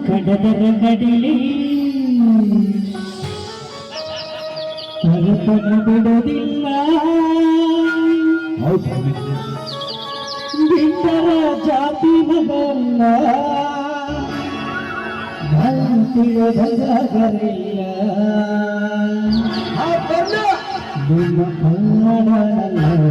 ಕಡದರ ಕಡಿಲಿ ಕರತನ ಬಿಡುವುದಿಲ್ಲ ಬಿಟ್ಟರ ಜಾತಿ ಮಗಲ್ಲ ತಿಳಿದಗರಿಲ್ಲ ನಿಮ್ಮ ಕನ್ನಡನಲ್ಲ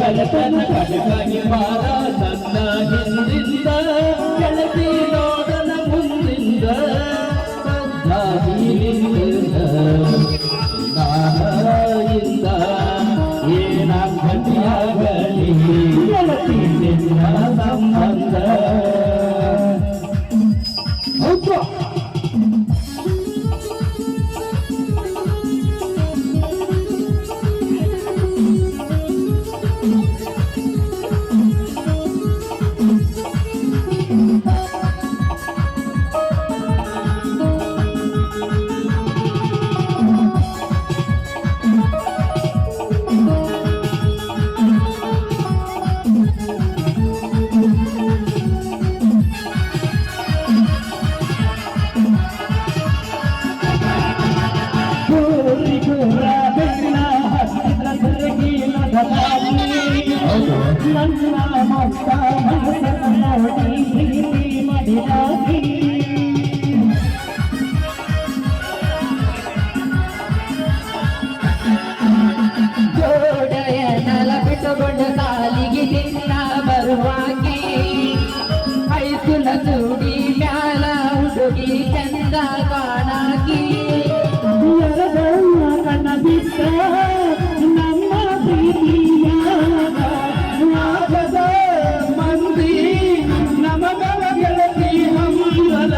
కలతన కలకాని మారా ಸಂಬಂಧ ಚಂದ ಕಾಣಾಕಿ. ಕಣ್ಣ ಬಿಟ್ಟ ನಮ್ಮ ಪ್ರೀತಿಯ ಆಗದ ಮಂದಿ. ನಮಗವ ಹಮ್ಮಲ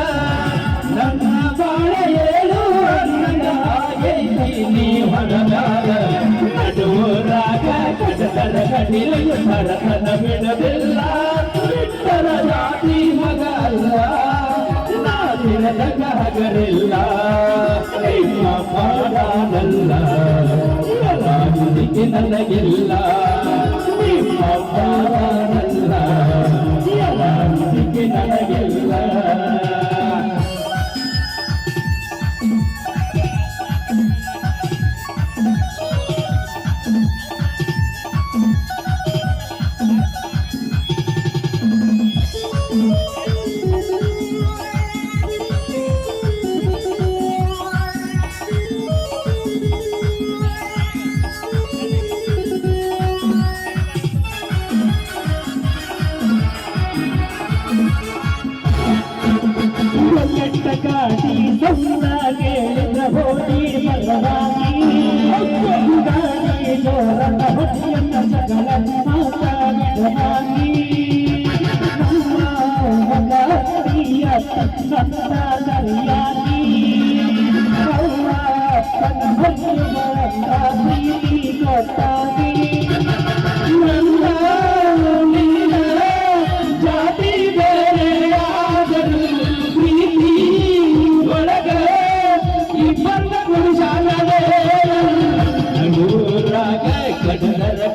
ನನ್ನ ಜಾತಿ ಮಗ ಅಲ್ಲ ನಾದಿನದ ಗಹಗರಿಲ್ಲ ನಿಮ್ಮ ನನಗಿಲ್ಲ.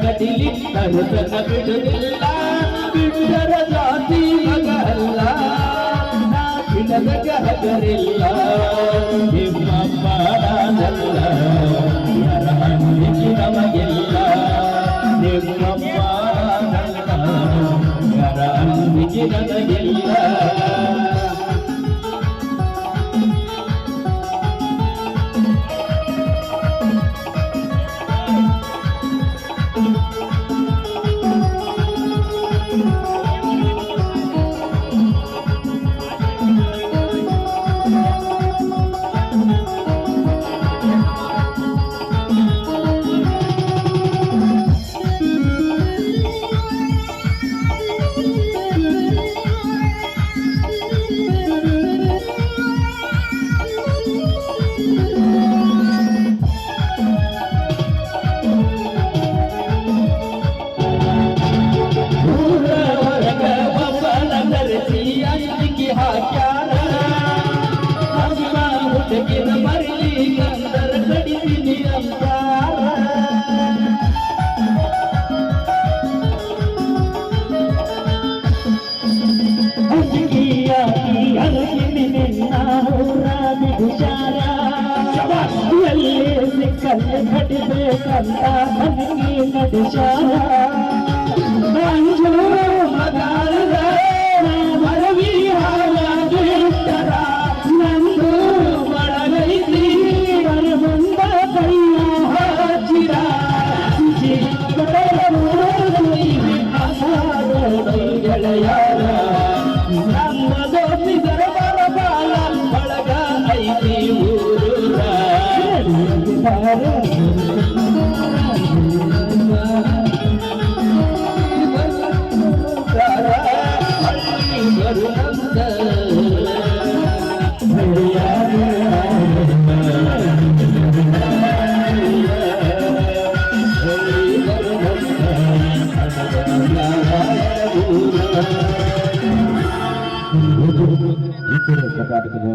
ಕಡಿಲಿ ಕರುತನ ಬಿಡುವುದಿಲ್ಲ ಬಿಟ್ಟರ ಜಾತಿ ಮಗ ಅಲ್ಲ ನಾಚಿನದ ಗಹಗರಿಲ್ಲ ನಿಮ್ಮ ಪಾಡನಲ್ಲ ಯಾರ ಹಂದಿಗೆ ನಮಗಿಲ್ಲ ನಿಮ್ಮ ಪಾಡನಲ್ಲ ಯಾರ ಹಂದಿಗೆ ನನಗಿಲ್ಲ ಿ جي نمبري کندر کڈی ಗೆಳೆಯಾರ ನಮ್ಮ ದೋಸ್ತಿ ದರಬಾರ ಬಾಳ ಬಳಗ ಐತಿ